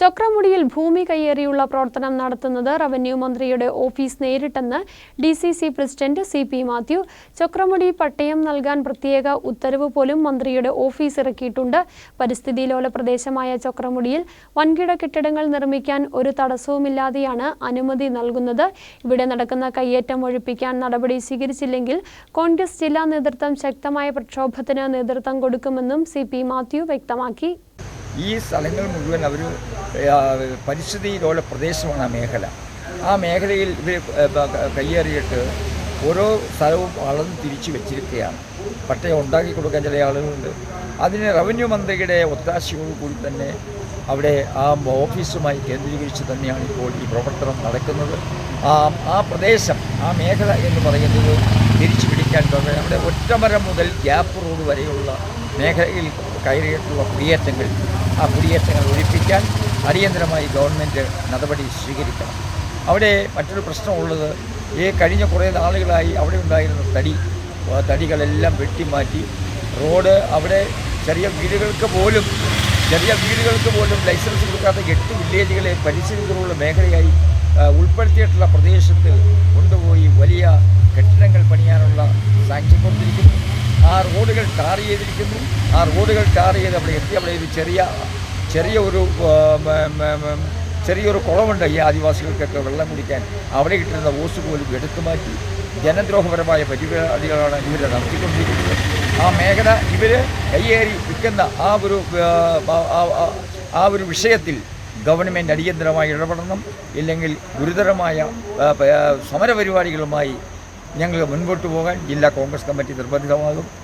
ചക്രമുടിയിൽ ഭൂമി കയ്യേറിയുള്ള പ്രവർത്തനം നടത്തുന്നത് റവന്യൂ മന്ത്രിയുടെ office നേരിട്ടെന്ന് D C C president C P Mathew. ചക്രമുടി പട്ടയം നൽകാൻ പ്രത്യേക ഉത്തരവ് പോലും മന്ത്രിയുടെ ഓഫീസ് ഇറക്കിയിട്ടുണ്ട്. പരിസ്ഥിതി ലോല പ്രദേശമായ ചക്രമുടിയിൽ വൻകിട കെട്ടിടങ്ങൾ നിർമ്മിക്കാൻ ഒരു തടസ്സവുമില്ലാതെയാണ് അനുമതി നൽകുന്നത്. ഇവിടെ നടക്കുന്ന കയ്യേറ്റം ഒഴിപ്പിക്കാൻ നടപടി സ്വീകരിച്ചില്ലെങ്കിൽ കോൺഗ്രസ് ജില്ലാ നേതൃത്വം ശക്തമായ പ്രക്ഷോഭത്തിന് നേതൃത്വം കൊടുക്കുമെന്നും സി മാത്യു വ്യക്തമാക്കി. ഈ സ്ഥലങ്ങൾ മുഴുവൻ അവർ പരിസ്ഥിതി ലോല പ്രദേശമാണ് ആ മേഖല. ആ മേഖലയിൽ ഇവർ കയ്യേറിയിട്ട് ഓരോ സ്ഥലവും അളന്ന് തിരിച്ചു വെച്ചിരിക്കുകയാണ്. പട്ടയം ഉണ്ടാക്കി കൊടുക്കാൻ ചില ആളുകളുണ്ട്. അതിന് റവന്യൂ മന്ത്രിയുടെ ഒത്താശയോട് കൂടി തന്നെ അവിടെ ആ ഓഫീസുമായി കേന്ദ്രീകരിച്ച് തന്നെയാണ് ഇപ്പോൾ ഈ പ്രവർത്തനം നടക്കുന്നത്. ആ ആ പ്രദേശം ആ മേഖല എന്ന് പറയുന്നത് തിരിച്ചു പിടിക്കാൻ തുടങ്ങി. അവിടെ ഒറ്റമരം മുതൽ ഗ്യാപ്പ് റോഡ് വരെയുള്ള മേഖലയിൽ കയറിയിട്ടുള്ള കുടിയേറ്റങ്ങൾ ആ കുടിയേറ്റങ്ങൾ ഒഴിപ്പിക്കാൻ അടിയന്തരമായി ഗവൺമെന്റ് നടപടി സ്വീകരിക്കണം. അവിടെ മറ്റൊരു പ്രശ്നമുള്ളത് ഈ കഴിഞ്ഞ കുറേ നാളുകളായി അവിടെ ഉണ്ടായിരുന്ന തടി തടികളെല്ലാം വെട്ടിമാറ്റി റോഡ് അവിടെ ചെറിയ വീടുകൾക്ക് പോലും ചെറിയ വീടുകൾക്ക് പോലും ലൈസൻസ് കൊടുക്കാത്ത എട്ട് വില്ലേജുകളെ പരിസ്ഥിതികളുള്ള മേഖലയായി ഉൾപ്പെടുത്തിയിട്ടുള്ള പ്രദേശത്ത് കൊണ്ടുപോയി വലിയ കെട്ടിടങ്ങൾ പണിയാനുള്ള സാങ്ഷൻ കൊടുത്തിരിക്കുന്നു. ആ റോഡുകൾ ടാർ ചെയ്തിരിക്കുന്നു. ആ റോഡുകൾ ടാർ ചെയ്ത് അവിടെ എത്തി. അവിടെ ഒരു ചെറിയ ചെറിയ ഒരു ചെറിയൊരു കുളമുണ്ട് ഈ ആദിവാസികൾക്കൊക്കെ വെള്ളം കുടിക്കാൻ. അവിടെ കിട്ടുന്ന ഓസ് പോലും എടുത്തു മാറ്റി. ജനദ്രോഹപരമായ പരിപാടികളാണ് ഇവർ നടത്തിക്കൊണ്ടിരിക്കുന്നത്. ആ മേഖല ഇവർ കയ്യേറി വിൽക്കുന്ന ആ ഒരു ആ, ഒരു വിഷയത്തിൽ ഗവൺമെന്റ് അടിയന്തരമായി ഇടപെടണം. ഇല്ലെങ്കിൽ ഗുരുതരമായ സമരപരിപാടികളുമായി ഞങ്ങൾ മുൻപോട്ട് പോകാൻ ജില്ലാ കോൺഗ്രസ് കമ്മിറ്റി നിർബന്ധിതമാകും.